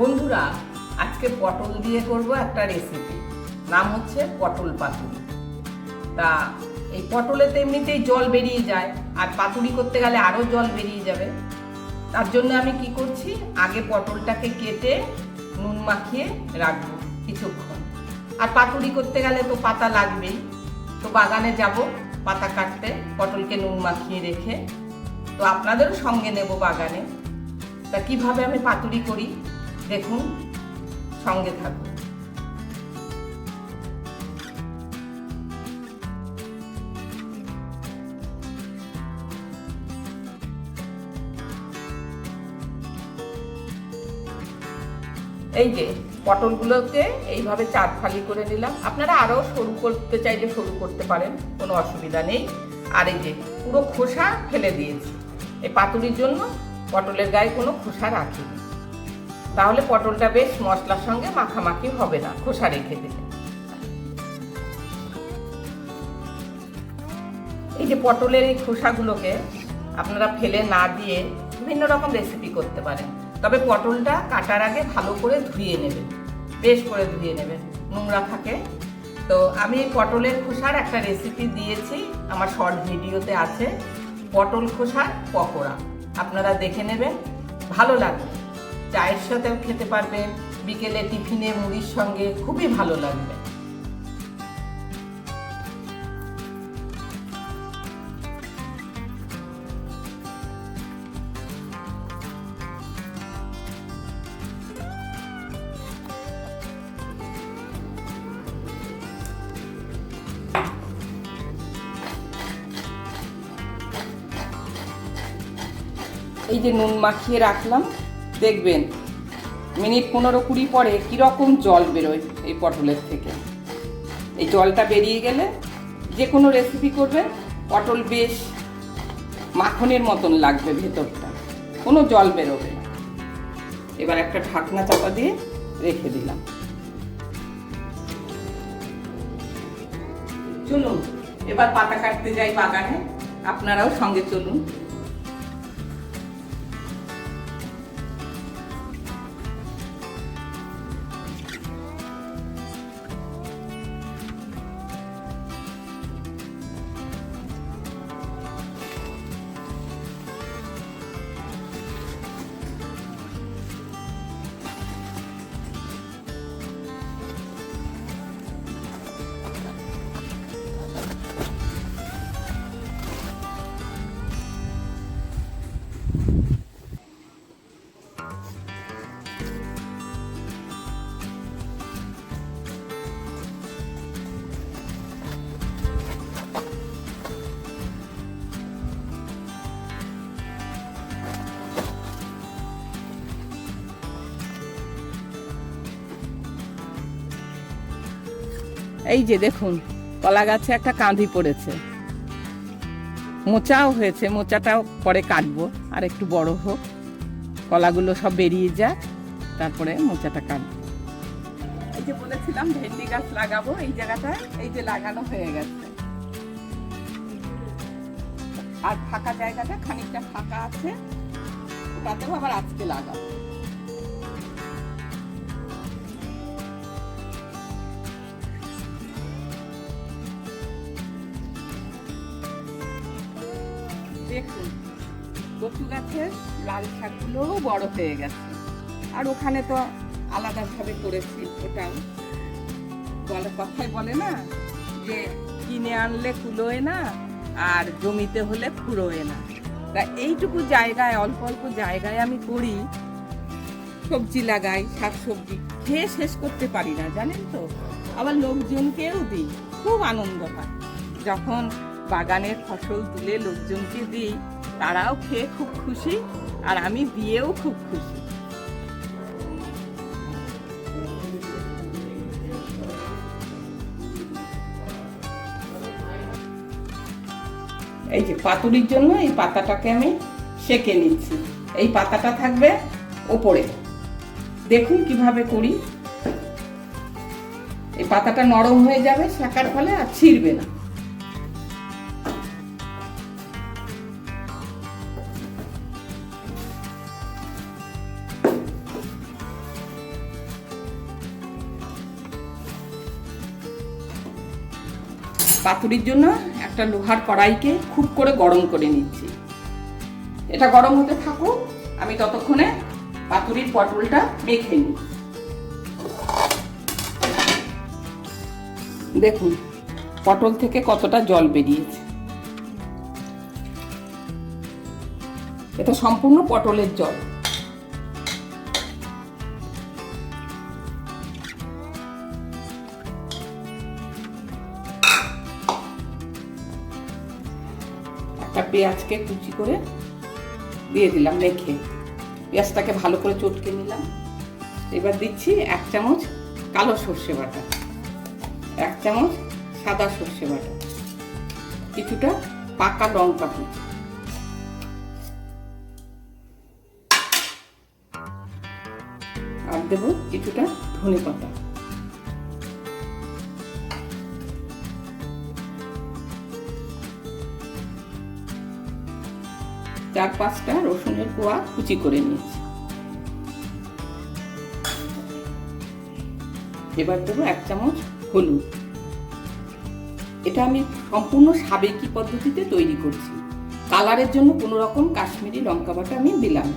বন্ধুরা, আজকে পটল দিয়ে করব একটা রেসিপি নাম হচ্ছে পটল পাতুরি। তা এই পটলে তো এমনিতেই জল বেরিয়ে যায়, আর পাতুরি করতে গেলে আরও জল বেরিয়ে যাবে। তার জন্য আমি কি করছি, আগে পটলটাকে কেটে নুন মাখিয়ে রাখব কিছুক্ষণ। আর পাতুরি করতে গেলে তো পাতা লাগবেই। তো বাগানে যাব, পাতা কাটতে, পটলকে নুন মাখিয়ে রেখে। তো আপনাদেরও সঙ্গে নেব বাগানে। তা কীভাবে আমি পাতুরি করি? দেখুন, সঙ্গে থাকুন। এই যে, পটলগুলোকে এইভাবে চার ফালি করে নিলাম। আপনারা আরও সরু করতে চাইলে সরু করতে পারেন, কোনো অসুবিধা নেই। আর এই যে, পুরো খোসা ফেলে দিয়েছি। এই পাতুরির জন্য পটলের গায়ে কোনো খোসা রাখিনি। তাহলে পটলটা বেশ মশলার সঙ্গে মাখামাখি হবে না, খোসা রেখে দিলে। এই যে পটলের এই খোসাগুলোকে আপনারা ফেলে না দিয়ে বিভিন্ন রকম রেসিপি করতে পারেন। তবে পটলটা কাটার আগে ভালো করে ধুয়ে নেবেন, বেশ করে ধুয়ে নেবেন, নোংরা থাকে। তো আমি এই পটলের খোসার একটা রেসিপি দিয়েছি, আমার শর্ট ভিডিওতে আছে। পটল খোসার পকোড়া, আপনারা দেখে নেবেন, ভালো লাগবে। চায়ের সাথেও খেতে পারবেন বিকেলে টিফিনে মুড়ির সঙ্গে খুবই ভালো লাগবে। এই যে নুন মাখিয়ে রাখলাম। দেখবেন, মিনিট পনেরো কুড়ি পরে কীরকম জল বেরোয় এই পটলের থেকে। এই জলটা বেরিয়ে গেলে যে কোনো রেসিপি করবেন, পটল বেশ মাখনের মতন লাগবে ভেতরটা, কোনো জল বেরোবে না। এবার একটা ঢাকনা চাপা দিয়ে রেখে দিলাম। চলুন, এবার পাতা কাটতে যাই বাগানে, আপনারাও সঙ্গে চলুন। এই যে দেখুন, কলা গাছে একটা কাঁধি পড়েছে। মোচাও হয়েছে, মোচাটাও পরে কাটবো। আর একটু বড় হোক, কলাগুলো সব বেরিয়ে যাক, তারপরে মোচাটা কাটবো। এই যে বলেছিলাম, ভেন্ডি গাছ লাগাবো এই জায়গাটায়, এই যে লাগানো হয়ে গেছে। আর ফাঁকা জায়গাটা খানিকটা ফাঁকা আছে তাতেও আবার আজকে লাগাবো। দেখুন, কচু গাছের লাল শাকগুলোও বড় হয়ে গেছে। আর ওখানে তো আলাদাভাবে করেছি ওটাও বলে কথায় বলে না যে কিনে আনলে কুলোয় না, আর জমিতে হলে ফুরোয় না। তা এইটুকু জায়গায়, অল্প অল্প জায়গায় আমি করি, সবজি লাগাই শাক সবজি খেয়ে শেষ করতে পারি না, জানেন তো? আবার লোকজনকেও দিই, খুব আনন্দ হয়। যখন বাগানের ফসল তুলে লোকজনকে দিই, তারাও খেয়ে খুব খুশি আর আমি দিয়েও খুব খুশি। এই যে পাতুরির জন্য এই পাতাটাকে আমি সেকে নিচ্ছি। এই পাতাটা থাকবে ওপরে। দেখুন কীভাবে করি। এই পাতাটা নরম হয়ে যাবে সেকার ফলে আর ছিঁড়বে না। পাতুরির জন্য একটা লোহার কড়াইকে খুব করে গরম করে নিচ্ছি। এটা গরম হতে থাকুক, আমি ততক্ষণে পাতুরির পটলটা মেখে নিই। দেখুন, পটল থেকে কতটা জল বেরিয়েছে। এটা সম্পূর্ণ পটলের জল। পেঁয়াজকে কুচি করে দিয়ে দিলাম রেখে পেঁয়াজটাকে ভালো করে চটকে নিলাম। এবার দিচ্ছি এক চামচ কালো সর্ষে বাটা, এক চামচ সাদা সর্ষে বাটা, কিছুটা পাকা লঙ্কা কুচি আর দেবো কিছুটা ধনে পাতা। চার পাঁচটা, রসুনের কোয়া কুচি করে নিয়েছি। এবার দেবো এক চামচ হলুদ। এটা আমি সম্পূর্ণ সাবেকি পদ্ধতিতে তৈরি করছি। কালারের জন্য কোনো রকম কাশ্মীরি লঙ্কা বাটা আমি দিলাম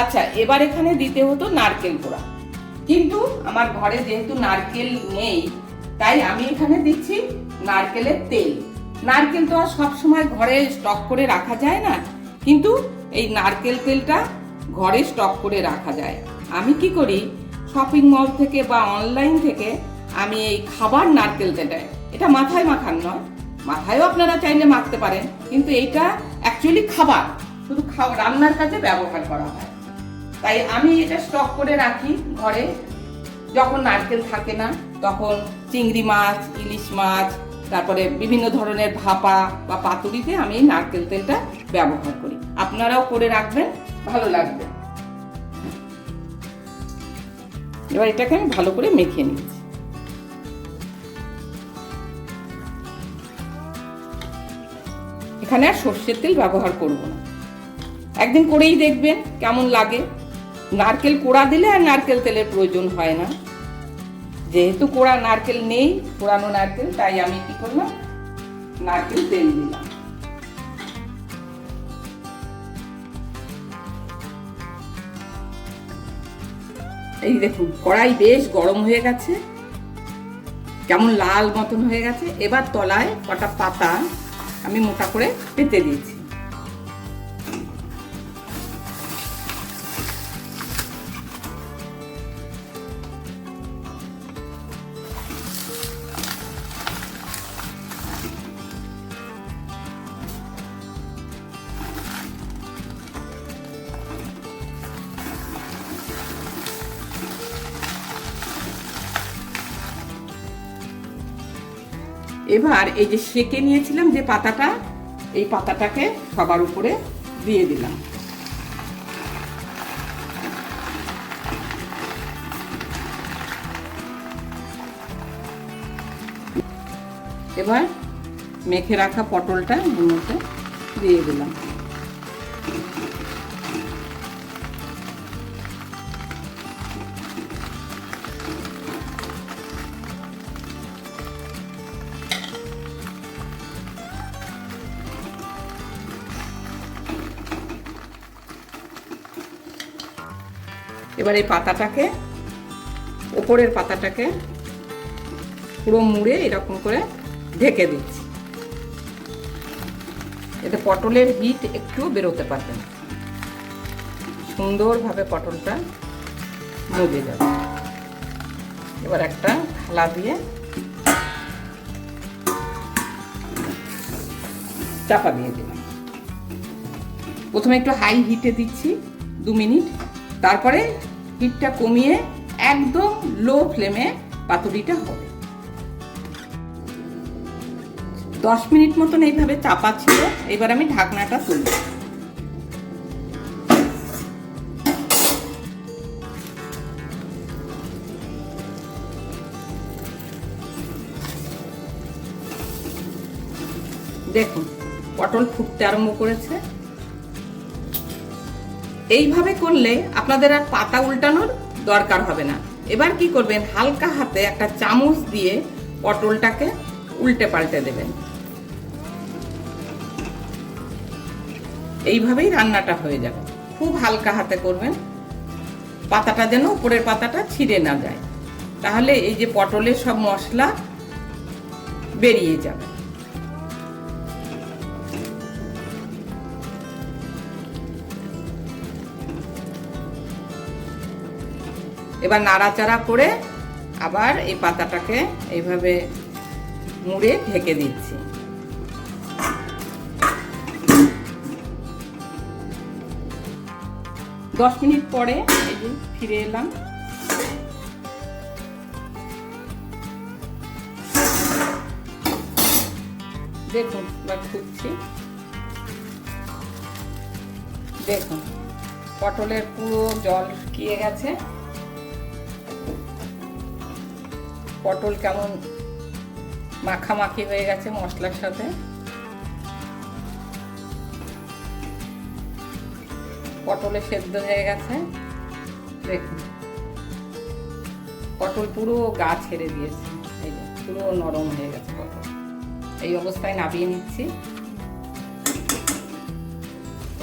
আচ্ছা এবার এখানে দিতে হতো নারকেল কোড়া। কিন্তু আমার ঘরে যেহেতু নারকেল নেই, তাই আমি এখানে দিচ্ছি নারকেলের তেল। নারকেল তো আর সবসময় ঘরে স্টক করে রাখা যায় না। কিন্তু এই নারকেল তেলটা ঘরে স্টক করে রাখা যায়। আমি কি করি? শপিং মল থেকে বা অনলাইন থেকে আমি এই খাবার নারকেল তেলটা এটা মাথায় মাখার নয়, মাথায়ও আপনারা চাইলে মাখতে পারেন, কিন্তু এইটা অ্যাকচুয়ালি খাবার, শুধু খাওয়া, রান্নার কাজে ব্যবহার করা হয়। তাই আমি এটা স্টক করে রাখি ঘরে, যখন নারকেল থাকে না, তখন চিংড়ি মাছ, ইলিশ মাছ, তারপরে বিভিন্ন ধরনের ভাপা বা পাতুরিতে আমি এই নারকেল তেলটা ব্যবহার করি। আপনারাও করে রাখবেন, ভালো লাগবে। এবার এটাকে আমি ভালো করে মেখে নিচ্ছি। এখানে আর সর্ষের তেল ব্যবহার করব না। একদিন করেই দেখবেন কেমন লাগে। নারকেল কোড়া দিলে আর নারকেল তেলের প্রয়োজন হয় না। যেহেতু কোড়া নারকেল নেই, কোড়ানো নারকেল, তাই আমি কি করলাম? নারকেল তেল দিলাম। এই দেখুন, কড়াই বেশ গরম হয়ে গেছে। কেমন লাল মতন হয়ে গেছে। এবার তলায় কটা পাতা আমি মোটা করে পেতে দিয়েছি। এবার এই যে সেকে নিয়েছিলাম যে পাতাটা, এই পাতাটাকে সবার উপরে দিয়ে দিলাম। এবার মেখে রাখা পটলটা মধ্যে দিয়ে দিলাম। এবার এই পাতাটাকে, ওপরের পাতাটাকে পুরো মুড়ে এরকম করে ঢেকে দিচ্ছি। এতে পটলের হিট একটুও বেরোতে পারবে না। সুন্দরভাবে পটলটা মুড়ে যাবে। এবার একটা থালা দিয়ে চাপা দিয়ে দিলাম। প্রথমে একটু হাই হিটে দিচ্ছি দু মিনিট, তারপরে হিটটা কমিয়ে একদম লো ফ্লেমে পাতুরিটা হবে। দশ মিনিট মতন এইভাবে চাপা ছিল, এবার আমি ঢাকনাটা তুলব। দেখুন, পটল ফুটতে আরম্ভ করেছে। এইভাবে করলে আপনাদের আর পাতা উল্টানোর দরকার হবে না। এবার কি করবেন? হালকা হাতে একটা চামচ দিয়ে পটলটাকে উল্টে পাল্টে দেবেন। এইভাবেই রান্নাটা হয়ে যাবে। খুব হালকা হাতে করবেন। পাতাটা যেন উপরের পাতাটা ছিঁড়ে না যায়। তাহলে এই যে পটলের সব মশলা বেরিয়ে যাবে। এবার নাড়াচাড়া করে আবার এই পাতাটাকে এইভাবে মুড়ে ঢেকে দিচ্ছি। দশ মিনিট পরে এই ফিরে এলাম। দেখুন, এবার খুঁজছি। দেখুন, পটলের পুরো জল শুকিয়ে গেছে। পটল কেমন মাখামাখি হয়ে গেছে মশলার সাথে? পটলে সেদ্ধ হয়ে গেছে। দেখুন। পটল পুরো গা ছেড়ে দিয়েছে। এই পুরো নরম হয়ে গেছে পটল। এই অবস্থায় নাবিয়ে নিচ্ছি।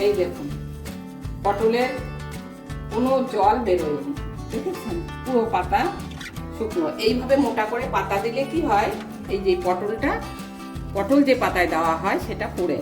এই দেখুন, পটলের কোনো জল বেরোয়নি। দেখেছেন? পুরো পাতা শুকনো এইভাবে মোটা করে পাতা দিলে কি হয় এই যে পটলটা, পটল যে পাতায় দেওয়া হয় সেটা পড়ে।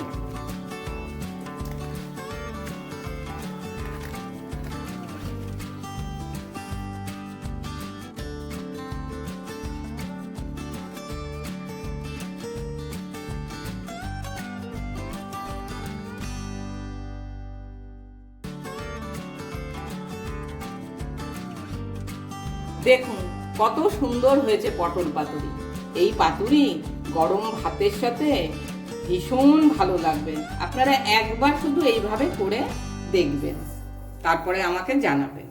দেখুন কত সুন্দর হয়েছে পটল পাতুরি। এই পাতুরি গরম ভাতের সাথে ভীষণ ভালো লাগবে। আপনারা একবার শুধু এইভাবে করে দেখবেন। তারপরে আমাকে জানাবেন।